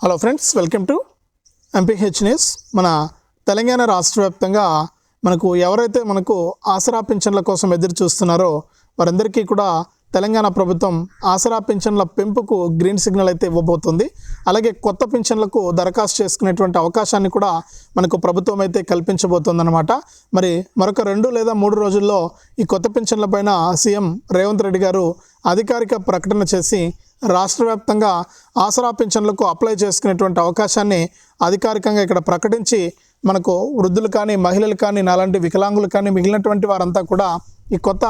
Hello friends welcome to MPH news మన తెలంగాణ రాష్ట్ర వ్యాప్తంగా మనకు ఎవరైతే మనకు ఆసరా పింఛన్ల కోసం ఎదురు చూస్తున్నారో వారందరికీ కూడా తెలంగాణ ప్రభుత్వం ఆసరా పెన్షన్ల పెంపుకు గ్రీన్ సిగ్నల్ అయితే ఇవ్వబోతుంది. అలాగే కొత్త పెన్షన్లకు దరఖాస్తు చేసుకునేటువంటి అవకాశాన్ని కూడా మనకు ప్రభుత్వం అయితే కల్పించబోతుందన్నమాట. మరి మరొక రెండు లేదా మూడు రోజుల్లో ఈ కొత్త పింఛన్ల పైన సీఎం రేవంత్ రెడ్డి గారు అధికారిక ప్రకటన చేసి రాష్ట్ర వ్యాప్తంగా ఆసరా పెన్షన్లకు అప్లై చేసుకునేటువంటి అవకాశాన్ని అధికారికంగా ఇక్కడ ప్రకటించి మనకు వృద్ధులు కానీ మహిళలు కానీ నాలాంటి వికలాంగులు కానీ మిగిలినటువంటి వారంతా కూడా ఈ కొత్త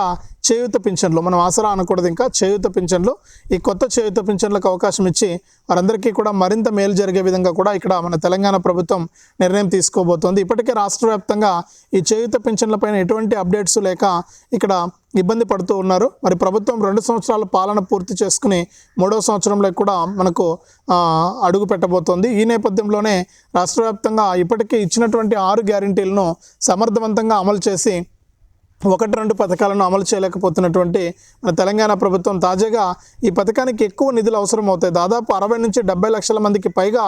చేయూత పింఛన్లు మనం ఆసరా అనకూడదు ఇంకా చేయూత పింఛన్లు ఈ కొత్త చేయూత పింఛన్లకు అవకాశం ఇచ్చి వారందరికీ కూడా మరింత మేలు జరిగే విధంగా కూడా ఇక్కడ మన తెలంగాణ ప్రభుత్వం నిర్ణయం తీసుకోబోతోంది. ఇప్పటికే రాష్ట్ర వ్యాప్తంగా ఈ చేయూత పింఛన్లపైన ఎటువంటి అప్డేట్స్ లేక ఇక్కడ ఇబ్బంది పడుతూ ఉన్నారు. మరి ప్రభుత్వం రెండు సంవత్సరాల పాలన పూర్తి చేసుకుని మూడో సంవత్సరంలో కూడా మనకు అడుగు పెట్టబోతోంది. ఈ నేపథ్యంలోనే రాష్ట్ర వ్యాప్తంగా ఇప్పటికే ఇచ్చినటువంటి ఆరు గ్యారంటీలను సమర్థవంతంగా అమలు చేసి ఒకటి రెండు పథకాలను అమలు చేయలేకపోతున్నటువంటి మన తెలంగాణ ప్రభుత్వం తాజాగా ఈ పథకానికి ఎక్కువ నిధులు అవసరం అవుతాయి దాదాపు అరవై నుంచి డెబ్బై లక్షల మందికి పైగా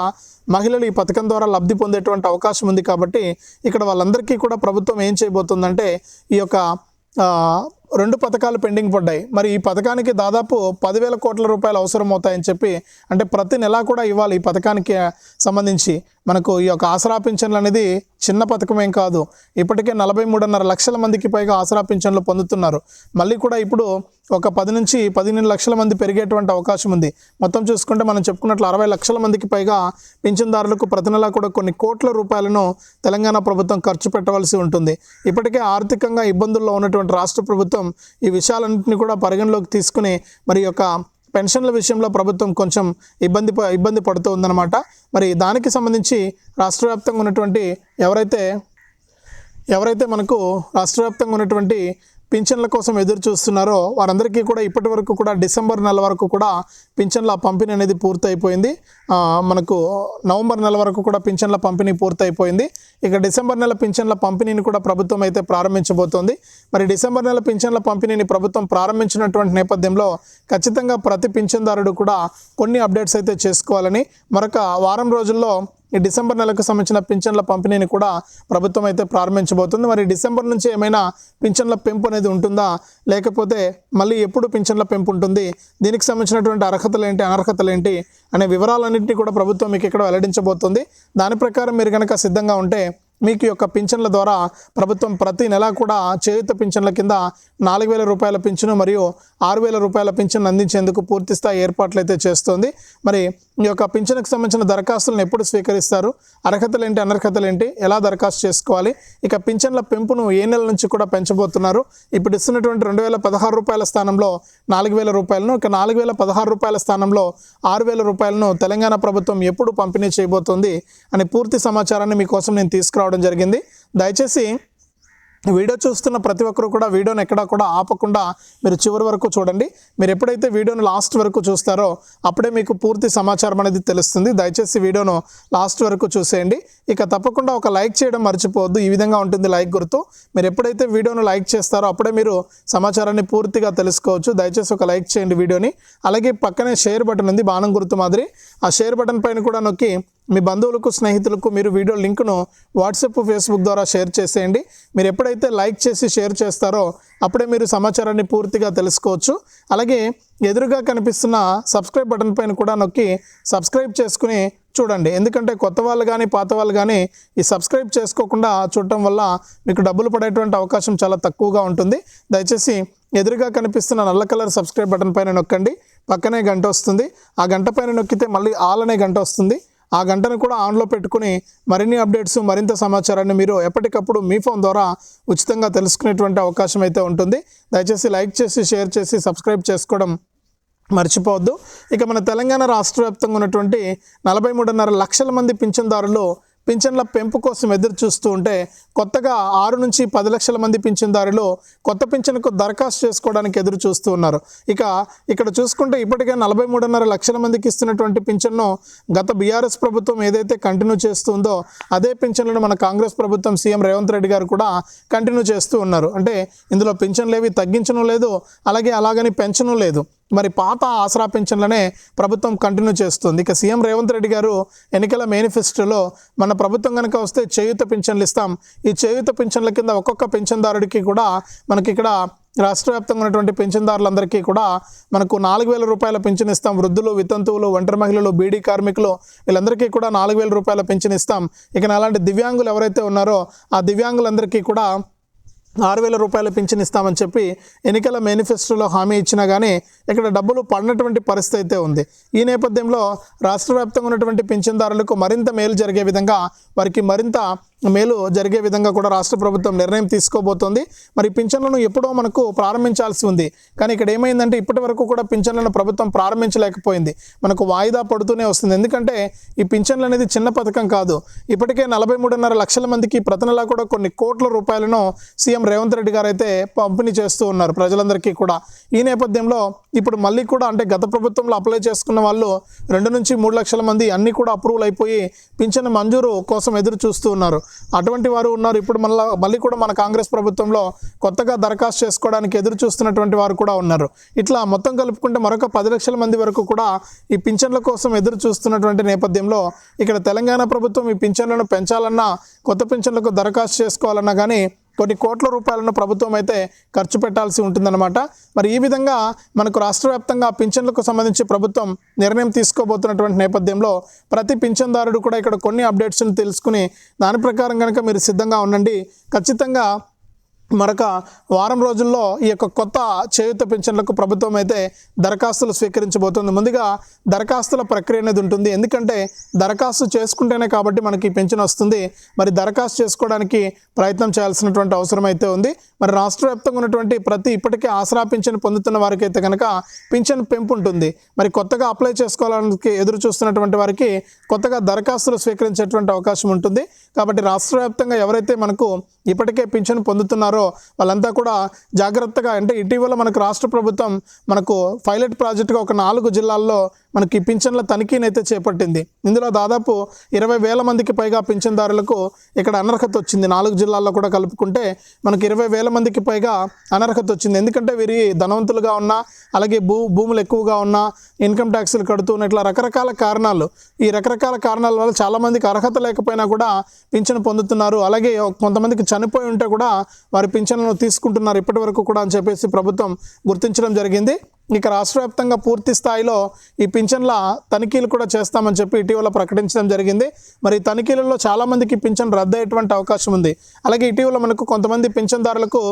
మహిళలు ఈ పథకం ద్వారా లబ్ధి పొందేటువంటి అవకాశం ఉంది కాబట్టి ఇక్కడ వాళ్ళందరికీ కూడా ప్రభుత్వం ఏం చేయబోతుందంటే ఈ యొక్క రెండు పథకాలు పెండింగ్ పడ్డాయి. మరి ఈ పథకానికి దాదాపు పదివేల కోట్ల రూపాయలు అవసరం అవుతాయని చెప్పి అంటే ప్రతి నెలా కూడా ఇవ్వాలి ఈ పథకానికి సంబంధించి. మనకు ఈ యొక్క ఆసరా పింఛన్లు అనేది చిన్న పథకమేం కాదు. ఇప్పటికే నలభై మూడున్నర లక్షల మందికి పైగా ఆసరా పింఛన్లు పొందుతున్నారు. మళ్ళీ కూడా ఇప్పుడు ఒక పది నుంచి పదిహేను లక్షల మంది పెరిగేటువంటి అవకాశం ఉంది. మొత్తం చూసుకుంటే మనం చెప్పుకున్నట్లు అరవై లక్షల మందికి పైగా పింఛన్దారులకు ప్రతి నెలా కూడా కొన్ని కోట్ల రూపాయలను తెలంగాణ ప్రభుత్వం ఖర్చు పెట్టవలసి ఉంటుంది. ఇప్పటికే ఆర్థికంగా ఇబ్బందుల్లో ఉన్నటువంటి రాష్ట్ర ప్రభుత్వం ఈ విషయాలన్నింటినీ కూడా పరిగణలోకి తీసుకుని మరి యొక్క పెన్షన్ల విషయంలో ప్రభుత్వం కొంచెం ఇబ్బంది ప- ఇబ్బంది పడుతూ ఉందన్నమాట మరి దానికి సంబంధించి రాష్ట్ర వ్యాప్తంగా ఉన్నటువంటి ఎవరైతే ఎవరైతే మనకు రాష్ట్ర వ్యాప్తంగా ఉన్నటువంటి పింఛన్ల కోసం ఎదురు చూస్తున్నారో వారందరికీ కూడా ఇప్పటి వరకు కూడా డిసెంబర్ నెల వరకు కూడా పింఛన్ల పంపిణీ అనేది పూర్తయిపోయింది. మనకు నవంబర్ నెల వరకు కూడా పింఛన్ల పంపిణీ పూర్తయిపోయింది. ఇక డిసెంబర్ నెల పింఛన్ల పంపిణీని కూడా ప్రభుత్వం అయితే ప్రారంభించబోతోంది. మరి డిసెంబర్ నెల పింఛన్ల పంపిణీని ప్రభుత్వం ప్రారంభించినటువంటి నేపథ్యంలో ఖచ్చితంగా ప్రతి పింఛన్దారుడు కూడా కొన్ని అప్డేట్స్ అయితే చేసుకోవాలని మరొక వారం రోజుల్లో ఈ డిసెంబర్ నెలకు సంబంధించిన పింఛన్ల పంపిణీని కూడా ప్రభుత్వం అయితే ప్రారంభించబోతుంది. మరి డిసెంబర్ నుంచి ఏమైనా పింఛన్ల పెంపు అనేది ఉంటుందా? లేకపోతే మళ్ళీ ఎప్పుడు పింఛన్ల పెంపు ఉంటుంది? దీనికి సంబంధించినటువంటి అర్హతలు ఏంటి అనర్హతలు ఏంటి అనే వివరాలన్నింటినీ కూడా ప్రభుత్వం మీకు ఇక్కడ వెల్లడించబోతుంది. దాని ప్రకారం మీరు కనుక సిద్ధంగా ఉంటే మీకు యొక్క పింఛన్ల ద్వారా ప్రభుత్వం ప్రతి నెల కూడా చేయుత పింఛన్ల కింద నాలుగు వేల రూపాయల పింఛను మరియు ఆరు వేల రూపాయల పింఛను అందించేందుకు పూర్తిస్థాయి ఏర్పాట్లు అయితే చేస్తోంది. మరి ఈ యొక్క పింఛన్కి సంబంధించిన దరఖాస్తులను ఎప్పుడు స్వీకరిస్తారు? అర్హతలు ఏంటి? అనర్హతలు ఏంటి? ఎలా దరఖాస్తు చేసుకోవాలి? ఇక పింఛన్ల పెంపును ఏ నెల నుంచి కూడా పెంచబోతున్నారు? ఇప్పుడు ఇస్తున్నటువంటి రెండు వేల పదహారు రూపాయల స్థానంలో నాలుగు వేల రూపాయలను ఇక నాలుగు వేల పదహారు రూపాయల స్థానంలో ఆరు వేల రూపాయలను తెలంగాణ ప్రభుత్వం ఎప్పుడు పంపిణీ చేయబోతోంది? అనే పూర్తి సమాచారాన్ని మీకోసం నేను తీసుకురావడం జరిగింది. దయచేసి వీడియో చూస్తున్న ప్రతి ఒక్కరు కూడా వీడియోని ఎక్కడా కూడా ఆపకుండా మీరు చివరి వరకు చూడండి. మీరు ఎప్పుడైతే వీడియోను లాస్ట్ వరకు చూస్తారో అప్పుడే మీకు పూర్తి సమాచారం అనేది తెలుస్తుంది. దయచేసి వీడియోను లాస్ట్ వరకు చూసేయండి. ఇక తప్పకుండా ఒక లైక్ చేయడం మర్చిపోవద్దు. ఈ విధంగా ఉంటుంది లైక్ గుర్తు. మీరు ఎప్పుడైతే వీడియోను లైక్ చేస్తారో అప్పుడే మీరు సమాచారాన్ని పూర్తిగా తెలుసుకోవచ్చు. దయచేసి ఒక లైక్ చేయండి వీడియోని. అలాగే పక్కనే షేర్ బటన్ ఉంది బాణం గుర్తు మాదిరి. ఆ షేర్ బటన్ పైన కూడా నొక్కి మీ బంధువులకు స్నేహితులకు మీరు వీడియో లింక్ను వాట్సాప్ ఫేస్బుక్ ద్వారా షేర్ చేసేయండి. మీరు ఎప్పుడైతే లైక్ చేసి షేర్ చేస్తారో అప్పుడే మీరు సమాచారాన్ని పూర్తిగా తెలుసుకోవచ్చు. అలాగే ఎదురుగా కనిపిస్తున్న సబ్స్క్రైబ్ బటన్ పైన కూడా నొక్కి సబ్స్క్రైబ్ చేసుకుని చూడండి. ఎందుకంటే కొత్త వాళ్ళు కానీ పాత వాళ్ళు కానీ ఈ సబ్స్క్రైబ్ చేసుకోకుండా చూడటం వల్ల మీకు డబ్బులు పడేటువంటి అవకాశం చాలా తక్కువగా ఉంటుంది. దయచేసి ఎదురుగా కనిపిస్తున్న నల్ల కలర్ సబ్స్క్రైబ్ బటన్ పైన నొక్కండి. పక్కనే గంట వస్తుంది. ఆ గంట పైన నొక్కితే మళ్ళీ ఆల్ అనే గంట వస్తుంది. ఆ గంటను కూడా ఆన్లో పెట్టుకుని మరిన్ని అప్డేట్స్ మరింత సమాచారాన్ని మీరు ఎప్పటికప్పుడు మీ ఫోన్ ద్వారా ఉచితంగా తెలుసుకునేటువంటి అవకాశం అయితే ఉంటుంది. దయచేసి లైక్ చేసి షేర్ చేసి సబ్స్క్రైబ్ చేసుకోవడం మర్చిపోవద్దు. ఇక మన తెలంగాణ రాష్ట్ర వ్యాప్తంగా ఉన్నటువంటి నలభై మూడున్నర లక్షల మంది పింఛన్దారులు పింఛన్ల పెంపు కోసం ఎదురు చూస్తూ ఉంటే కొత్తగా ఆరు నుంచి పది లక్షల మంది పింఛన్దారులు కొత్త పింఛన్కు దరఖాస్తు చేసుకోవడానికి ఎదురు చూస్తూ ఉన్నారు. ఇక ఇక్కడ చూసుకుంటే ఇప్పటికే నలభై మూడున్నర లక్షల మందికి ఇస్తున్నటువంటి పింఛన్ను గత బీఆర్ఎస్ ప్రభుత్వం ఏదైతే కంటిన్యూ చేస్తుందో అదే పింఛన్లను మన కాంగ్రెస్ ప్రభుత్వం సీఎం రేవంత్ రెడ్డి గారు కూడా కంటిన్యూ చేస్తూ ఉన్నారు. అంటే ఇందులో పింఛన్లు ఏవి తగ్గించడం లేదు అలాగే అలాగని పెంచడం లేదు. మరి పాత ఆసరా పింఛన్లనే ప్రభుత్వం కంటిన్యూ చేస్తుంది. ఇక సీఎం రేవంత్ రెడ్డి గారు ఎన్నికల మేనిఫెస్టోలో మన ప్రభుత్వం కనుక వస్తే చేయూత పింఛన్లు ఇస్తాం ఈ చేయూత పింఛన్ల కింద ఒక్కొక్క పింఛన్దారుడికి కూడా మనకి ఇక్కడ రాష్ట్ర వ్యాప్తంగా ఉన్నటువంటి పింఛన్దారులందరికీ కూడా మనకు నాలుగు వేల రూపాయల పింఛన్ ఇస్తాం. వృద్ధులు వితంతువులు ఒంటరి మహిళలు బీడీ కార్మికులు వీళ్ళందరికీ కూడా నాలుగు వేల రూపాయల పింఛన్ ఇస్తాం. ఇక అలాంటి దివ్యాంగులు ఎవరైతే ఉన్నారో ఆ దివ్యాంగులందరికీ కూడా ఆరు వేల రూపాయల పింఛన్ ఇస్తామని చెప్పి ఎన్నికల మేనిఫెస్టోలో హామీ ఇచ్చినా కానీ ఇక్కడ డబ్బులు పడినటువంటి పరిస్థితి అయితే ఉంది. ఈ నేపథ్యంలో రాష్ట్ర వ్యాప్తంగా ఉన్నటువంటి పింఛన్దారులకు మరింత మేలు జరిగే విధంగా వారికి మరింత మేలు జరిగే విధంగా కూడా రాష్ట్ర ప్రభుత్వం నిర్ణయం తీసుకోబోతోంది. మరి పింఛన్లను ఎప్పుడో మనకు ప్రారంభించాల్సి ఉంది. కానీ ఇక్కడ ఏమైందంటే ఇప్పటి వరకు కూడా పింఛన్లను ప్రభుత్వం ప్రారంభించలేకపోయింది. మనకు వాయిదా పడుతూనే వస్తుంది. ఎందుకంటే ఈ పింఛన్లు అనేది చిన్న పథకం కాదు. ఇప్పటికే నలభై మూడున్నర లక్షల మందికి ప్రతి నెలా కూడా కొన్ని కోట్ల రూపాయలను సీఎం రేవంత్ రెడ్డి గారు అయితే పంపిణీ చేస్తూ ఉన్నారు ప్రజలందరికీ కూడా. ఈ నేపథ్యంలో ఇప్పుడు మళ్ళీ కూడా అంటే గత ప్రభుత్వంలో అప్లై చేసుకున్న వాళ్ళు రెండు నుంచి మూడు లక్షల మంది అన్నీ కూడా అప్రూవల్ అయిపోయి పింఛన్ మంజూరు కోసం ఎదురు చూస్తూ ఉన్నారు. అటువంటి వారు ఉన్నారు. ఇప్పుడు మళ్ళీ మళ్ళీ కూడా మన కాంగ్రెస్ ప్రభుత్వంలో కొత్తగా దరఖాస్తు చేసుకోవడానికి ఎదురు చూస్తున్నటువంటి వారు కూడా ఉన్నారు. ఇట్లా మొత్తం కలుపుకుంటే మరొక పది లక్షల మంది వరకు కూడా ఈ పింఛన్ల కోసం ఎదురు చూస్తున్నటువంటి నేపథ్యంలో ఇక్కడ తెలంగాణ ప్రభుత్వం ఈ పింఛన్లను పెంచాలన్నా కొత్త పింఛన్లకు దరఖాస్తు చేసుకోవాలన్నా కానీ కొన్ని కోట్ల రూపాయలను ప్రభుత్వం అయితే ఖర్చు పెట్టాల్సి ఉంటుందన్నమాట. మరి ఈ విధంగా మనకు రాష్ట్ర వ్యాప్తంగా పింఛన్లకు సంబంధించి ప్రభుత్వం నిర్ణయం తీసుకోబోతున్నటువంటి నేపథ్యంలో ప్రతి పింఛన్దారుడు కూడా ఇక్కడ కొన్ని అప్డేట్స్ను తెలుసుకుని దాని ప్రకారం కనుక మీరు సిద్ధంగా ఉండండి. ఖచ్చితంగా మరొక వారం రోజుల్లో ఈ యొక్క కొత్త చేయుత పింఛన్లకు ప్రభుత్వం అయితే దరఖాస్తులు స్వీకరించబోతుంది. ముందుగా దరఖాస్తుల ప్రక్రియ అనేది ఉంటుంది. ఎందుకంటే దరఖాస్తు చేసుకుంటేనే కాబట్టి మనకి ఈ పింఛన్ వస్తుంది. మరి దరఖాస్తు చేసుకోవడానికి ప్రయత్నం చేయాల్సినటువంటి అవసరం అయితే ఉంది. మరి రాష్ట్ర వ్యాప్తంగా ఉన్నటువంటి ప్రతి ఇప్పటికే ఆసరా పింఛన్ పొందుతున్న వారికి అయితే కనుక పింఛన్ పెంపు ఉంటుంది. మరి కొత్తగా అప్లై చేసుకోవడానికి ఎదురు చూస్తున్నటువంటి వారికి కొత్తగా దరఖాస్తులు స్వీకరించేటువంటి అవకాశం ఉంటుంది. కాబట్టి రాష్ట్ర వ్యాప్తంగా ఎవరైతే మనకు ఇప్పటికే పింఛను పొందుతున్నారో వాళ్ళంతా కూడా జాగ్రత్తగా అంటే ఇటీవల మనకు రాష్ట్ర ప్రభుత్వం మనకు పైలట్ ప్రాజెక్టుగా ఒక నాలుగు జిల్లాల్లో మనకి పింఛన్ల తనిఖీని అయితే చేపట్టింది. ఇందులో దాదాపు ఇరవై వేల మందికి పైగా పింఛన్దారులకు ఇక్కడ అనర్హత వచ్చింది. నాలుగు జిల్లాల్లో కూడా కలుపుకుంటే మనకి ఇరవై వేల మందికి పైగా అనర్హత వచ్చింది. ఎందుకంటే వీరి ధనవంతులుగా ఉన్నా అలాగే భూ భూములు ఎక్కువగా ఉన్నా ఇన్కమ్ ట్యాక్స్లు కడుతున్న ఇట్లా రకరకాల కారణాలు. ఈ రకరకాల కారణాల వల్ల చాలామందికి అర్హత లేకపోయినా కూడా పింఛను పొందుతున్నారు. అలాగే కొంతమందికి చనిపోయి ఉంటే కూడా వారి పింఛన్లను తీసుకుంటున్నారు ఇప్పటి వరకు కూడా అని చెప్పేసి ప్రభుత్వం గుర్తించడం జరిగింది. ఇక రాష్ట్ర వ్యాప్తంగా పూర్తి స్థాయిలో ఈ పింఛన్ల తనిఖీలు కూడా చేస్తామని చెప్పి ఇటీవల ప్రకటించడం జరిగింది. మరి తనిఖీలలో చాలామందికి పింఛన్ రద్దు అయ్యేటువంటి అవకాశం ఉంది. అలాగే ఇటీవల మనకు కొంతమంది పింఛన్దారులకు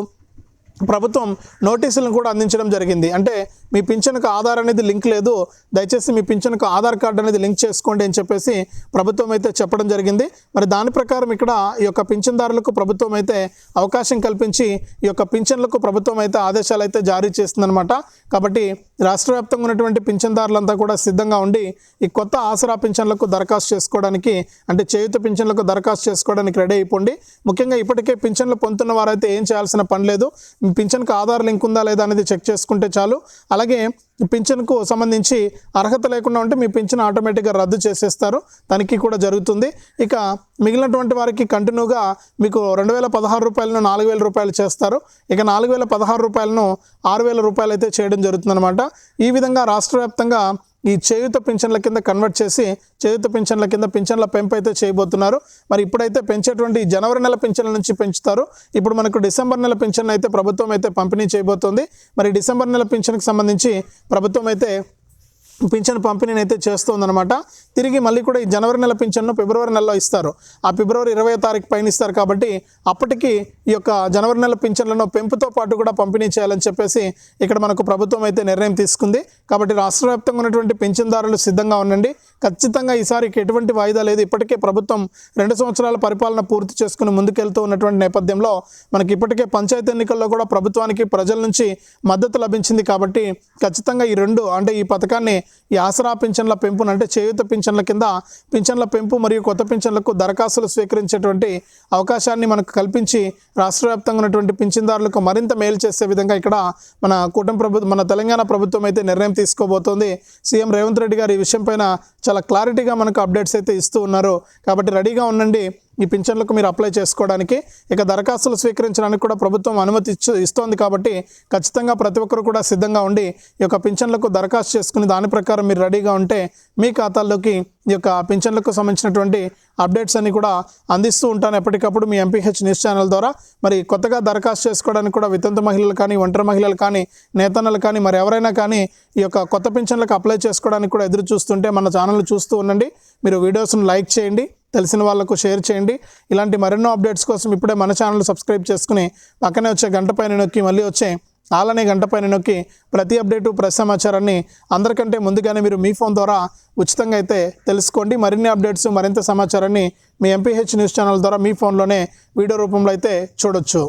ప్రభుత్వం నోటీసులను కూడా అందించడం జరిగింది. అంటే మీ పింఛన్కు ఆధార్ అనేది లింక్ లేదు. దయచేసి మీ పింఛన్కు ఆధార్ కార్డు అనేది లింక్ చేసుకోండి అని చెప్పేసి ప్రభుత్వం అయితే చెప్పడం జరిగింది. మరి దాని ప్రకారం ఇక్కడ ఈ యొక్క పింఛన్దారులకు ప్రభుత్వం అయితే అవకాశం కల్పించి ఈ యొక్క పింఛన్లకు ప్రభుత్వం అయితే ఆదేశాలు అయితే జారీ చేస్తుందన్నమాట. కాబట్టి రాష్ట్ర వ్యాప్తంగా ఉన్నటువంటి పింఛన్దారులంతా కూడా సిద్ధంగా ఉండి ఈ కొత్త ఆసరా పింఛన్లకు దరఖాస్తు చేసుకోవడానికి అంటే చేయుత పింఛన్లకు దరఖాస్తు చేసుకోవడానికి రెడీ అయిపోండి. ముఖ్యంగా ఇప్పటికే పింఛన్లు పొందుతున్న వారైతే ఏం చేయాల్సిన పని లేదు. పింఛన్కు ఆధార్ లింక్ ఉందా లేదా అనేది చెక్ చేసుకుంటే చాలు. అలాగే పింఛన్కు సంబంధించి అర్హత లేకుండా ఉంటే మీ పింఛన్ ఆటోమేటిక్గా రద్దు చేసేస్తారు. తనిఖీ కూడా జరుగుతుంది. ఇక మిగిలినటువంటి వారికి కంటిన్యూగా మీకు రెండు వేల పదహారు రూపాయలను నాలుగు వేల రూపాయలు చేస్తారు. ఇక నాలుగు వేల పదహారు రూపాయలను ఆరు వేల రూపాయలు అయితే చేయడం జరుగుతుందన్నమాట. ఈ విధంగా రాష్ట్ర వ్యాప్తంగా ఈ చేయుత పింఛన్ల కింద కన్వర్ట్ చేసి చేయుత పింఛన్ల కింద పింఛన్ల పెంపు అయితే చేయబోతున్నారు. మరి ఇప్పుడైతే పెంచేటువంటి జనవరి నెల పింఛన్ల నుంచి పెంచుతారు. ఇప్పుడు మనకు డిసెంబర్ నెల పింఛన్ అయితే ప్రభుత్వం అయితే పంపిణీ చేయబోతోంది. మరి డిసెంబర్ నెల పింఛన్కి సంబంధించి ప్రభుత్వం అయితే పింఛన్ పంపిణీని అయితే చేస్తుందన్నమాట. తిరిగి మళ్ళీ కూడా ఈ జనవరి నెల పింఛన్ను ఫిబ్రవరి నెలలో ఇస్తారు. ఆ ఫిబ్రవరి ఇరవై తారీఖు పైన ఇస్తారు కాబట్టి అప్పటికి ఈ యొక్క జనవరి నెల పింఛన్లను పెంపుతో పాటు కూడా పంపిణీ చేయాలని చెప్పేసి ఇక్కడ మనకు ప్రభుత్వం అయితే నిర్ణయం తీసుకుంది. కాబట్టి రాష్ట్ర వ్యాప్తంగా ఉన్నటువంటి పింఛన్దారులు సిద్ధంగా ఉండండి. ఖచ్చితంగా ఈసారికి ఎటువంటి వాయిదా లేదు. ఇప్పటికే ప్రభుత్వం రెండు సంవత్సరాల పరిపాలన పూర్తి చేసుకుని ముందుకెళ్తూ ఉన్నటువంటి నేపథ్యంలో మనకి ఇప్పటికే పంచాయతీ ఎన్నికల్లో కూడా ప్రభుత్వానికి ప్రజల నుంచి మద్దతు లభించింది కాబట్టి ఖచ్చితంగా ఈ రెండు అంటే ఈ పథకాన్ని ఈ ఆసరా పింఛన్ల పెంపును అంటే చేయూత పింఛన్ల కింద పింఛన్ల పెంపు మరియు కొత్త పింఛన్లకు దరఖాస్తులు స్వీకరించేటువంటి అవకాశాన్ని మనకు కల్పించి రాష్ట్ర వ్యాప్తంగా ఉన్నటువంటి పింఛన్దారులకు మరింత మేలు చేసే విధంగా ఇక్కడ మన కూటమి ప్రభుత్వం మన తెలంగాణ ప్రభుత్వం అయితే నిర్ణయం తీసుకోబోతోంది. సీఎం రేవంత్ రెడ్డి గారు ఈ విషయం పైన చాలా క్లారిటీగా మనకు అప్డేట్స్ అయితే ఇస్తూ ఉన్నారు. కాబట్టి రెడీగా ఉండండి. ఈ పింఛన్లకు మీరు అప్లై చేసుకోవడానికి ఇక దరఖాస్తులు స్వీకరించడానికి కూడా ప్రభుత్వం అనుమతి ఇస్తోంది కాబట్టి ఖచ్చితంగా ప్రతి ఒక్కరు కూడా సిద్ధంగా ఉండి ఈ యొక్క పింఛన్లకు దరఖాస్తు చేసుకుని దాని ప్రకారం మీరు రెడీగా ఉంటే మీ ఖాతాల్లోకి ఈ యొక్క పింఛన్లకు సంబంధించినటువంటి అప్డేట్స్ అన్ని కూడా అందిస్తూ ఉంటాను ఎప్పటికప్పుడు మీ ఎంపీహెచ్ న్యూస్ ఛానల్ ద్వారా. మరి కొత్తగా దరఖాస్తు చేసుకోవడానికి కూడా వితంతు మహిళలు కానీ ఒంటరి మహిళలు కానీ నేతన్నలు కానీ మరి ఎవరైనా కానీ ఈ యొక్క కొత్త పింఛన్లకు అప్లై చేసుకోవడానికి కూడా ఎదురు చూస్తుంటే మన ఛానల్ చూస్తూ ఉండండి. మీరు వీడియోస్ను లైక్ చేయండి. తెలిసిన వాళ్ళకు షేర్ చేయండి. ఇలాంటి మరెన్నో అప్డేట్స్ కోసం ఇప్పుడే మన ఛానల్ సబ్స్క్రైబ్ చేసుకుని పక్కనే వచ్చే గంట పైన నొక్కి మళ్ళీ వచ్చే అలానే గంట పైన నొక్కి ప్రతి అప్డేటు ప్రతి సమాచారాన్ని అందరికంటే ముందుగానే మీరు మీ ఫోన్ ద్వారా ఉచితంగా అయితే తెలుసుకోండి. మరిన్ని అప్డేట్స్ మరింత సమాచారాన్ని మీ ఎంపీహెచ్ న్యూస్ ఛానల్ ద్వారా మీ ఫోన్లోనే వీడియో రూపంలో అయితే చూడొచ్చు.